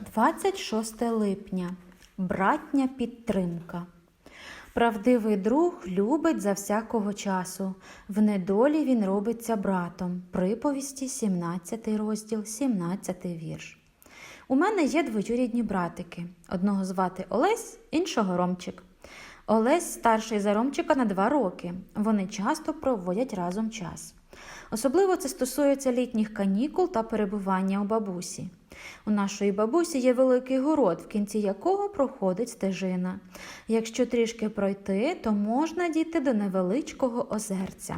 26 липня. Братня підтримка. Правдивий друг любить за всякого часу. В недолі він робиться братом. Приповісті, 17 розділ, 17 вірш. У мене є двоюрідні братики. Одного звати Олесь, іншого Ромчик. Олесь старший за Ромчика на два роки. Вони часто проводять разом час. Особливо це стосується літніх канікул та перебування у бабусі. У нашої бабусі є великий город, в кінці якого проходить стежина. Якщо трішки пройти, то можна дійти до невеличкого озерця.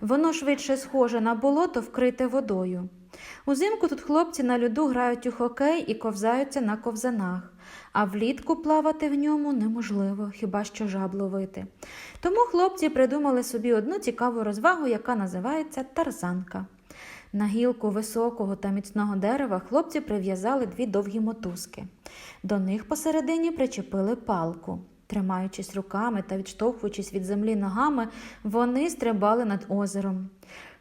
Воно швидше схоже на болото, вкрите водою. Узимку тут хлопці на льоду грають у хокей і ковзаються на ковзанах, а влітку плавати в ньому неможливо, хіба що жаб ловити. Тому хлопці придумали собі одну цікаву розвагу, яка називається тарзанка. На гілку високого та міцного дерева хлопці прив'язали дві довгі мотузки. До них посередині причепили палку. Тримаючись руками та відштовхуючись від землі ногами, вони стрибали над озером.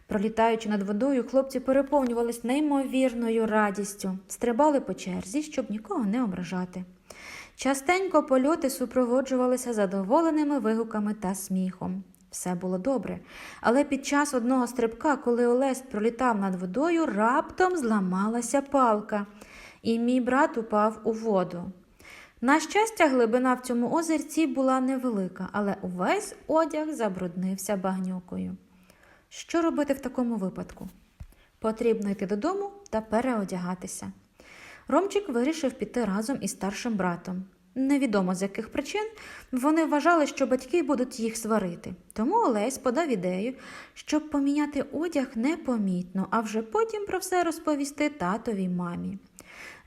Пролітаючи над водою, хлопці переповнювались неймовірною радістю, стрибали по черзі, щоб нікого не ображати. Частенько польоти супроводжувалися задоволеними вигуками та сміхом. Все було добре, але під час одного стрибка, коли Олесь пролітав над водою, раптом зламалася палка, і мій брат упав у воду. На щастя, глибина в цьому озерці була невелика, але увесь одяг забруднився багнюкою. Що робити в такому випадку? Потрібно йти додому та переодягатися. Ромчик вирішив піти разом із старшим братом. Невідомо з яких причин вони вважали, що батьки будуть їх сварити. Тому Олесь подав ідею, щоб поміняти одяг непомітно, а вже потім про все розповісти татовій мамі.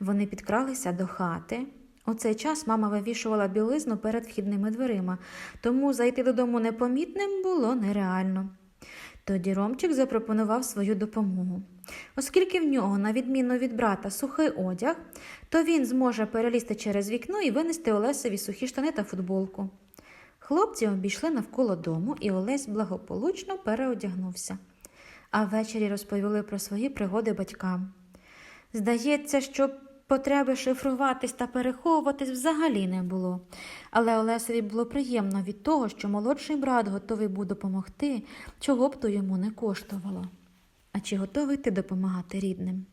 Вони підкралися до хати. У цей час мама вивішувала білизну перед вхідними дверима, тому зайти додому непомітним було нереально. Тоді Ромчик запропонував свою допомогу. Оскільки в нього, на відміну від брата, сухий одяг, то він зможе перелізти через вікно і винести Олесеві сухі штани та футболку. Хлопці обійшли навколо дому, і Олесь благополучно переодягнувся, а ввечері розповіли про свої пригоди батькам. Здається, що потреби шифруватись та переховуватись взагалі не було. Але Олесові було приємно від того, що молодший брат готовий був допомогти, чого б то йому не коштувало. А чи готовий ти допомагати рідним?